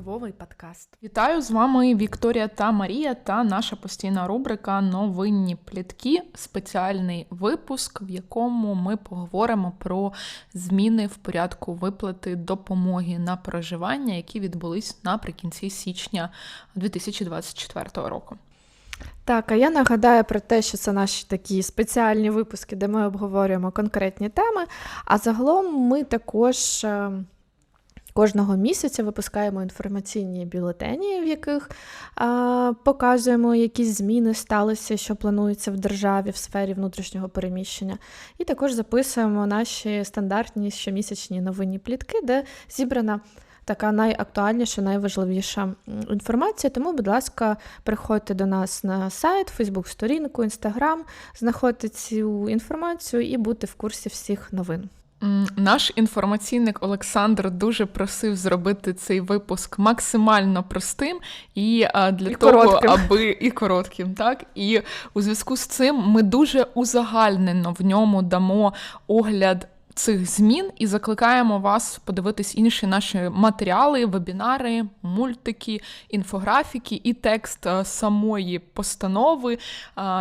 Впливовий подкаст. Вітаю з вами Вікторія та Марія та наша постійна рубрика Новинні плітки, спеціальний випуск, в якому ми поговоримо про зміни в порядку виплати допомоги на проживання, які відбулись наприкінці січня 2024 року. Так, а я нагадаю про те, що це наші такі спеціальні випуски, де ми обговорюємо конкретні теми. А загалом ми також. Кожного місяця випускаємо інформаційні бюлетені, в яких а, показуємо, які зміни сталися, що планується в державі в сфері внутрішнього переміщення. І також записуємо наші стандартні щомісячні новинні плітки, де зібрана така найактуальніша, найважливіша інформація. Тому, будь ласка, приходьте до нас на сайт, Фейсбук-сторінку, Інстаграм, знаходьте цю інформацію і будьте в курсі всіх новин. Наш інформаційник Олександр дуже просив зробити цей випуск максимально простим і а, для І того, коротким. аби і коротким, так і у зв'язку з цим ми дуже узагальнено в ньому дамо огляд. Цих змін і закликаємо вас подивитись інші наші матеріали, вебінари, мультики, інфографіки і текст е, самої постанови, е,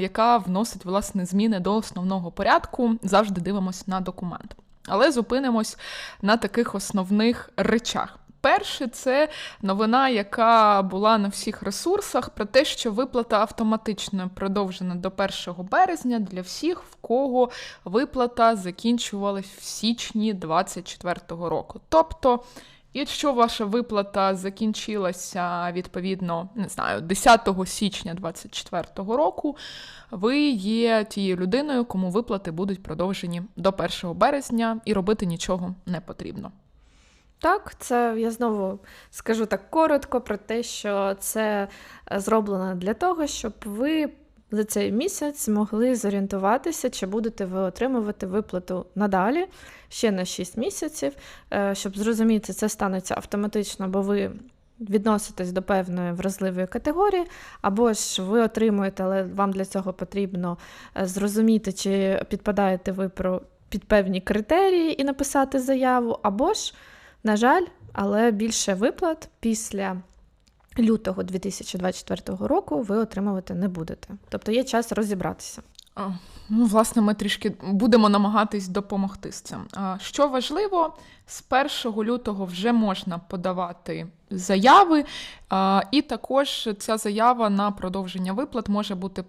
яка вносить власне зміни до основного порядку. Завжди дивимося на документ. Але зупинимось на таких основних речах. Перше, це новина, яка була на всіх ресурсах, про те, що виплата автоматично продовжена до 1 березня для всіх, в кого виплата закінчувалась в січні 2024 року. Тобто, якщо ваша виплата закінчилася відповідно, не знаю, 10 січня 2024 року, ви є тією людиною, кому виплати будуть продовжені до 1 березня, і робити нічого не потрібно. Так, це я знову скажу так коротко про те, що це е, зроблено для того, щоб ви за цей місяць змогли зорієнтуватися, чи будете ви отримувати виплату надалі ще на 6 місяців. Е, Щоб зрозуміти, це станеться автоматично, бо ви відноситесь до певної вразливої категорії, або ж ви отримуєте, але вам для цього потрібно е, зрозуміти, чи підпадаєте ви про під певні критерії і написати заяву, або ж на жаль, але більше виплат після лютого 2024 року ви отримувати не будете. Тобто є час розібратися. Ну, власне, ми трішки будемо намагатись допомогти з цим. Що важливо, з 1 лютого вже можна подавати заяви, і також ця заява на продовження виплат може бути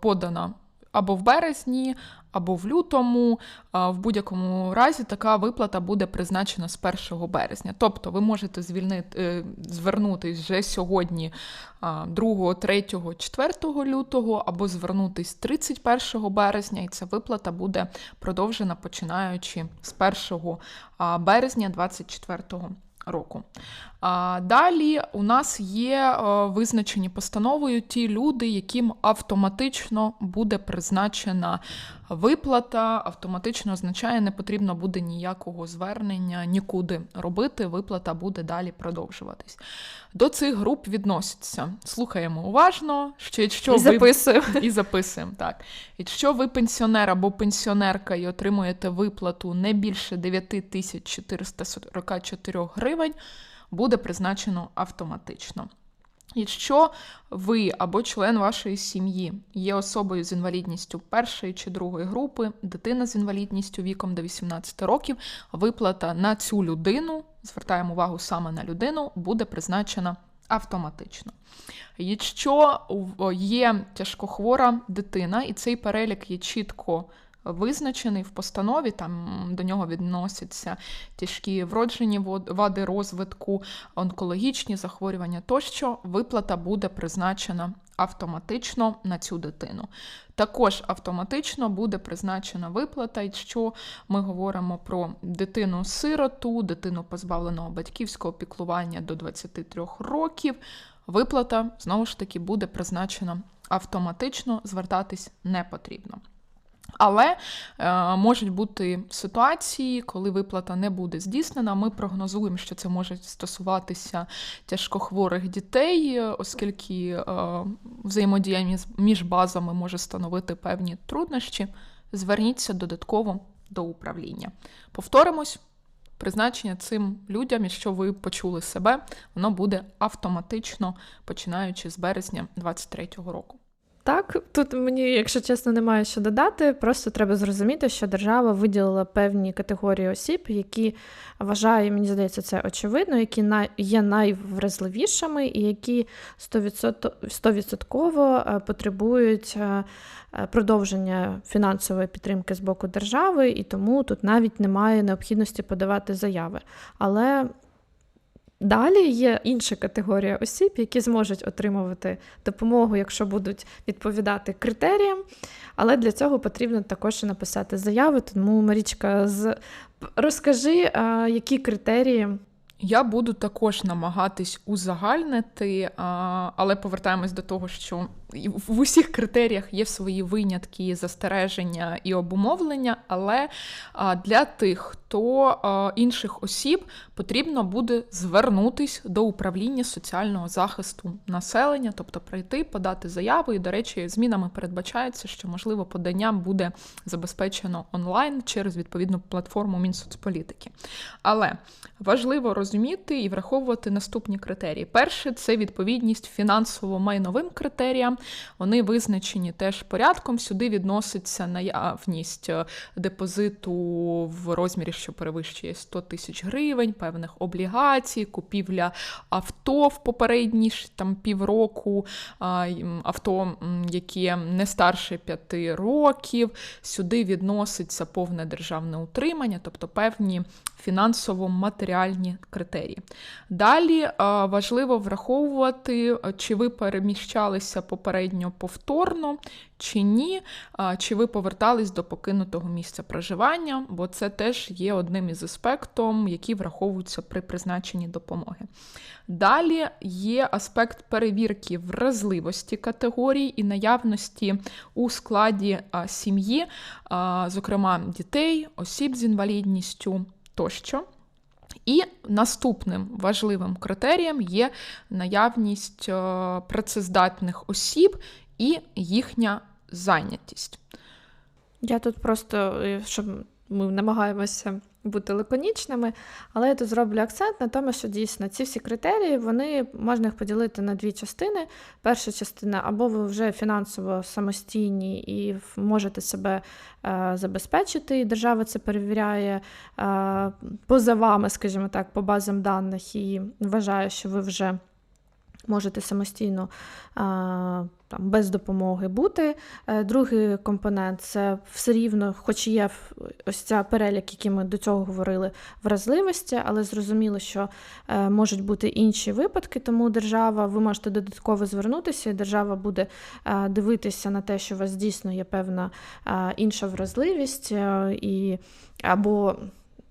подана або в березні, або в лютому. В будь-якому разі така виплата буде призначена з 1 березня. Тобто ви можете звільнити, е, звернутись вже сьогодні 2, 3, 4 лютого, або звернутись 31 березня, і ця виплата буде продовжена починаючи з 1 березня 2024 року. А, Далі у нас є е, визначені постановою ті люди, яким автоматично буде призначена виплата. Автоматично означає, не потрібно буде ніякого звернення нікуди робити. Виплата буде далі продовжуватись. До цих груп відносяться. Слухаємо уважно, що якщо І ви і записуємо так. Якщо ви пенсіонер або пенсіонерка і отримуєте виплату не більше 9444 гривень, буде призначено автоматично. Якщо ви або член вашої сім'ї є особою з інвалідністю першої чи другої групи, дитина з інвалідністю віком до 18 років, виплата на цю людину, звертаємо увагу саме на людину, буде призначена автоматично. Якщо є тяжкохвора дитина, і цей перелік є чітко визначений в постанові, там до нього відносяться тяжкі вроджені вади розвитку, онкологічні захворювання тощо, виплата буде призначена автоматично на цю дитину. Також автоматично буде призначена виплата, якщо ми говоримо про дитину-сироту, дитину позбавленого батьківського піклування до 23 років. Виплата знову ж таки буде призначена автоматично, звертатись не потрібно. Але е, можуть бути ситуації, коли виплата не буде здійснена. Ми прогнозуємо, що це може стосуватися тяжкохворих дітей, оскільки е, взаємодія між базами може становити певні труднощі. Зверніться додатково до управління. Повторимось, призначення цим людям, якщо ви почули себе, воно буде автоматично починаючи з березня 2023 року. Так, тут мені, якщо чесно, немає що додати. Просто треба зрозуміти, що держава виділила певні категорії осіб, які вважає, мені здається, це очевидно, які є найвразливішими і які 100%, 100% е, потребують е, е, продовження фінансової підтримки з боку держави, і тому тут навіть немає необхідності подавати заяви. Але Далі є інша категорія осіб, які зможуть отримувати допомогу, якщо будуть відповідати критеріям. Але для цього потрібно також написати заяви. Тому, Марічка, з... розкажи, а, які критерії. Я буду також намагатись узагальнити, а, але повертаємось до того, що в усіх критеріях є свої винятки, застереження і обумовлення. Але для тих, хто інших осіб потрібно буде звернутись до управління соціального захисту населення, тобто прийти, подати заяву. І, до речі, змінами передбачається, що можливо подання буде забезпечено онлайн через відповідну платформу Мінсоцполітики. Але важливо розуміти і враховувати наступні критерії. Перше це відповідність фінансово-майновим критеріям. Вони визначені теж порядком. Сюди відноситься наявність е, депозиту в розмірі, що перевищує 100 тисяч гривень, певних облігацій, купівля авто в попередні там півроку, авто, яке не старше 5 років. Сюди відноситься повне державне утримання, тобто певні фінансово-матеріальні критерії. Далі е, важливо враховувати, е, чи ви переміщалися попередньо повторно, чи ні, чи ви повертались до покинутого місця проживання, бо це теж є одним із аспектом, які враховуються при призначенні допомоги. Далі є аспект перевірки вразливості категорій і наявності у складі сім'ї, зокрема дітей, осіб з інвалідністю тощо. І наступним важливим критерієм є наявність е, працездатних осіб і їхня зайнятість. Я тут просто, е, щоб ми намагаємося бути лаконічними, але я тут зроблю акцент на тому, що дійсно ці всі критерії вони можна їх поділити на дві частини. Перша частина, або ви вже фінансово самостійні і можете себе е, забезпечити, і держава це перевіряє е, поза вами, скажімо так, по базам даних, і вважає, що ви вже можете самостійно там, без допомоги бути. Е, Другий компонент це все рівно, хоч є ось ця перелік, який ми до цього говорили, вразливості, але зрозуміло, що е, можуть бути інші випадки, тому держава, ви можете додатково звернутися, і держава буде е, дивитися на те, що у вас дійсно є певна інша вразливість, і або.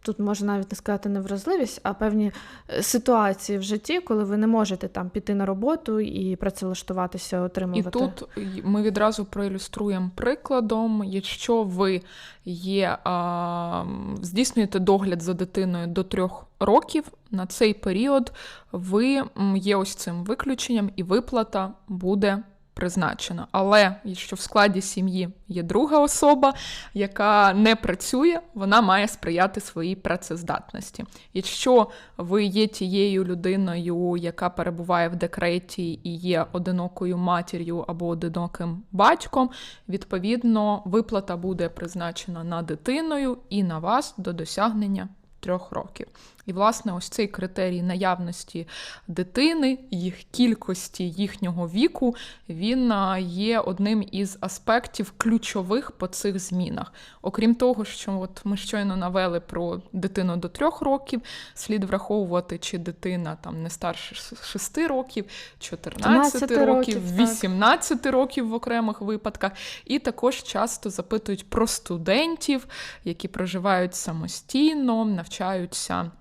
Тут можна навіть не сказати невразливість, а певні е, ситуації в житті, коли ви не можете там піти на роботу і працевлаштуватися, І отримувати. тут ми відразу проілюструємо прикладом, якщо ви є, а, здійснюєте догляд за дитиною до трьох років, на цей період ви є ось цим виключенням, і виплата буде призначена. Але якщо в складі сім'ї є друга особа, яка не працює, вона має сприяти своїй працездатності. Якщо ви є тією людиною, яка перебуває в декреті і є одинокою матір'ю або одиноким батьком, відповідно, виплата буде призначена на дитиною і на вас до досягнення трьох років. І, власне, ось цей критерій наявності дитини, їх кількості, їхнього віку, він є одним із аспектів ключових по цих змінах. Окрім того, що от ми щойно навели про дитину до трьох років, слід враховувати, чи дитина там не старше 6 років, 14 15 років, років, так. 18 років в окремих випадках. І також часто запитують про студентів, які проживають самостійно, навчаються.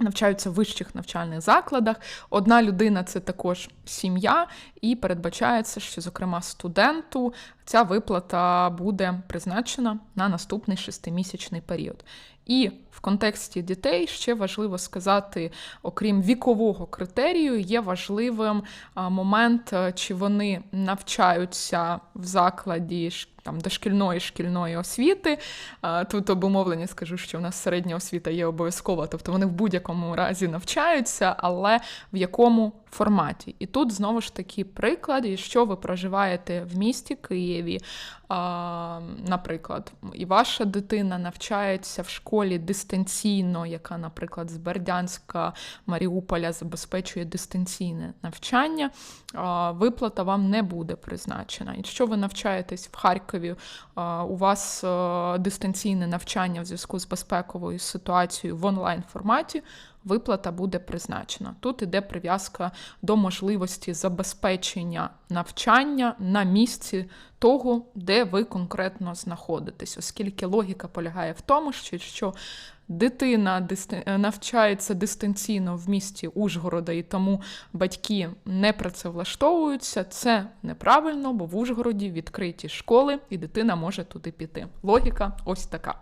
Навчаються в вищих навчальних закладах. Одна людина це також сім'я, і передбачається, що, зокрема, студенту ця виплата буде призначена на наступний шестимісячний період. І в контексті дітей ще важливо сказати, окрім вікового критерію, є важливим момент, чи вони навчаються в закладі там дошкільної шкільної освіти. Тут обумовлення скажу, що в нас середня освіта є обов'язкова, тобто вони в будь-якому разі навчаються, але в якому форматі. І тут знову ж таки приклад, що ви проживаєте в місті Києві, наприклад, і ваша дитина навчається в школі дистанційно, яка, наприклад, з Бердянська, Маріуполя забезпечує дистанційне навчання, виплата вам не буде призначена. Якщо ви навчаєтесь в Харкові, у вас дистанційне навчання в зв'язку з безпековою ситуацією в онлайн форматі. Виплата буде призначена. Тут іде прив'язка до можливості забезпечення навчання на місці того, де ви конкретно знаходитесь, оскільки логіка полягає в тому, що якщо дитина навчається дистанційно в місті Ужгорода, і тому батьки не працевлаштовуються, це неправильно, бо в Ужгороді відкриті школи, і дитина може туди піти. Логіка ось така.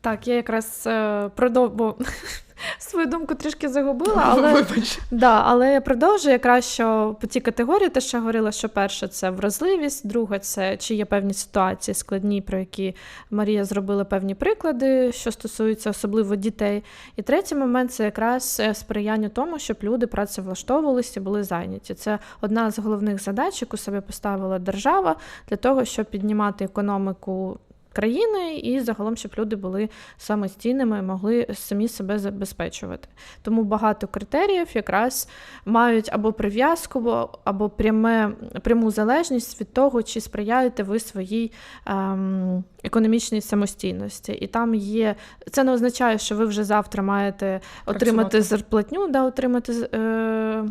Так, я якраз е, продов... бо свою думку трішки загубила, але. Да, але я продовжую якраз що по тій категорії, те, що я говорила, що перше це вразливість, друге це чи є певні ситуації складні, про які Марія зробила певні приклади, що стосуються особливо дітей. І третій момент це якраз е, сприяння тому, щоб люди працевлаштовувалися, були зайняті. Це одна з головних задач, яку собі поставила держава для того, щоб піднімати економіку. Країни і загалом, щоб люди були самостійними і могли самі себе забезпечувати. Тому багато критеріїв якраз мають або прив'язку, або- або пряме, пряму залежність від того, чи сприяєте ви своїй ем, економічній самостійності. І там є. Це не означає, що ви вже завтра маєте отримати Працювати. зарплатню, да, отримати. Е,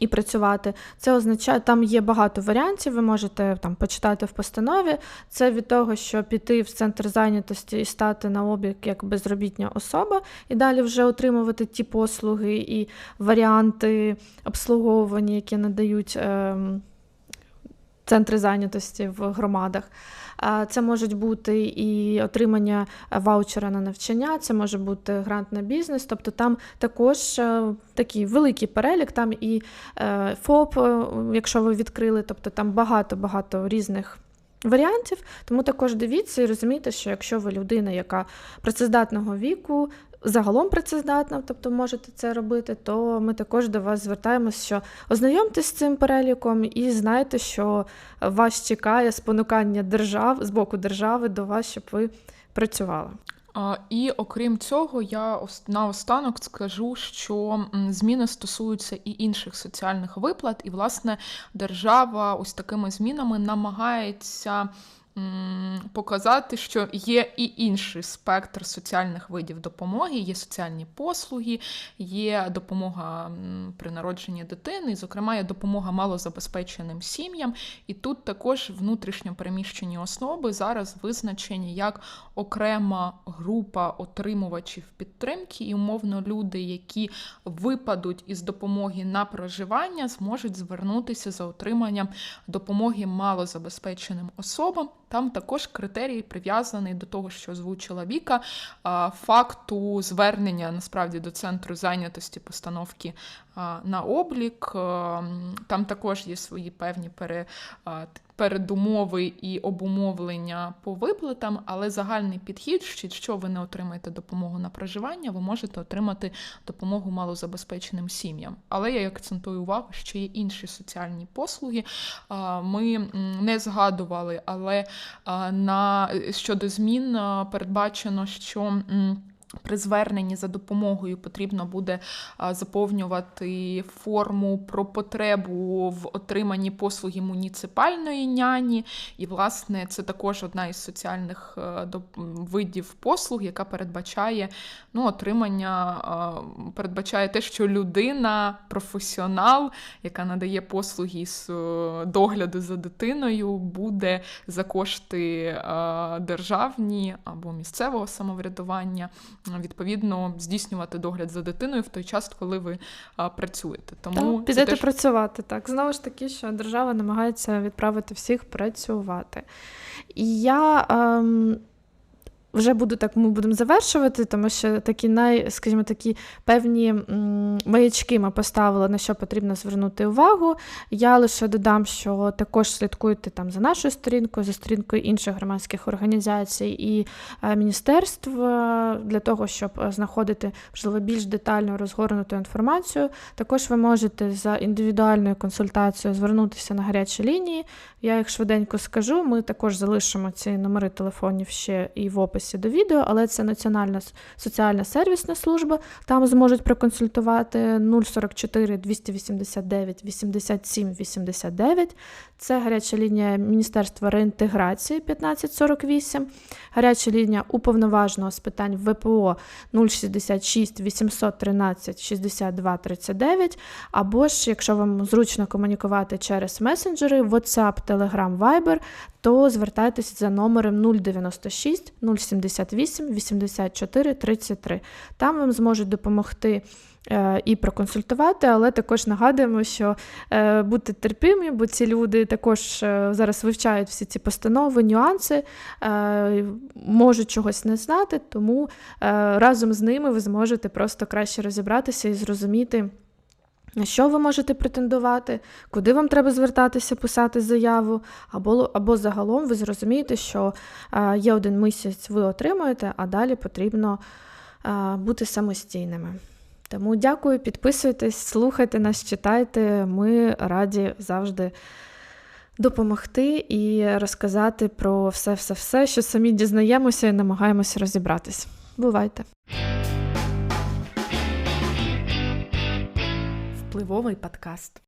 і працювати. Це означає, там є багато варіантів, ви можете там почитати в постанові. Це від того, що піти в центр зайнятості і стати на облік як безробітня особа, і далі вже отримувати ті послуги і варіанти обслуговування, які надають ем, центри зайнятості в громадах. Це можуть бути і отримання ваучера на навчання, це може бути грант на бізнес. Тобто там також е, такий великий перелік, там і е, ФОП, е, якщо ви відкрили, тобто там багато-багато різних. Варіантів, тому також дивіться і розумійте, що якщо ви людина, яка працездатного віку, загалом працездатна, тобто можете це робити, то ми також до вас звертаємось, що ознайомтесь з цим переліком і знайте, що вас чекає спонукання держав з боку держави до вас, щоб ви працювали. І окрім цього, я наостанок скажу, що зміни стосуються і інших соціальних виплат, і власне держава ось такими змінами намагається. Показати, що є і інший спектр соціальних видів допомоги, є соціальні послуги, є допомога при народженні дитини, зокрема, є допомога малозабезпеченим сім'ям. І тут також внутрішньо переміщені особи зараз визначені як окрема група отримувачів підтримки, і умовно люди, які випадуть із допомоги на проживання, зможуть звернутися за отриманням допомоги малозабезпеченим особам. Там також критерій прив'язаний до того, що озвучила Віка, факту звернення насправді до центру зайнятості постановки на облік. Ем, Там також є свої певні пере, передумови і обумовлення по виплатам, але загальний підхід, що ви не отримаєте допомогу на проживання, ви можете отримати допомогу малозабезпеченим сім'ям. Але я акцентую увагу, що є інші соціальні послуги. Ми не згадували, але на щодо змін передбачено, що. При зверненні за допомогою потрібно буде заповнювати форму про потребу в отриманні послуги муніципальної няні. І, власне, це також одна із соціальних е, видів послуг, яка передбачає ну, отримання, передбачає те, що людина, професіонал, яка надає послуги з е, догляду за дитиною, буде за кошти е, державні або місцевого самоврядування відповідно здійснювати догляд за дитиною в той час, коли ви працюєте. Тому Тому підете теж працювати. Так, знову ж таки, що держава намагається відправити всіх працювати. І я ем, вже буду так, ми будемо завершувати, тому що такі най, скажімо, такі певні маячки ми поставили, на що потрібно звернути увагу. Я лише додам, що також слідкуйте там за нашою сторінкою, за сторінкою інших громадських організацій і е, міністерств е, для того, щоб е, знаходити можливо більш детально розгорнуту інформацію. Також ви можете за індивідуальною консультацією звернутися на гарячі лінії. Я їх швиденько скажу. Ми також залишимо ці номери телефонів ще і в описі до відео, але це Національна соціальна сервісна служба. Там зможуть проконсультувати 044 289 87 89. Це гаряча лінія Міністерства реінтеграції 1548, гаряча лінія уповноваженого з питань ВПО 066 813 62 39, або ж, якщо вам зручно комунікувати через месенджери, WhatsApp, Telegram, Viber, то звертайтеся за номером 096 078 84 33. Там вам зможуть допомогти е, і проконсультувати, але також нагадуємо, що е, будьте терпимі, бо ці люди також е, зараз вивчають всі ці постанови, нюанси, можуть чогось не знати, тому разом з ними ви зможете просто краще розібратися і зрозуміти. На що ви можете претендувати, куди вам треба звертатися, писати заяву, або, або загалом ви зрозумієте, що е, є один місяць, ви отримуєте, а далі потрібно е, бути самостійними. Тому дякую, підписуйтесь, слухайте нас, читайте. Ми раді завжди допомогти і розказати про все-все-все, що самі дізнаємося і намагаємося розібратись. Бувайте! Впливовий подкаст.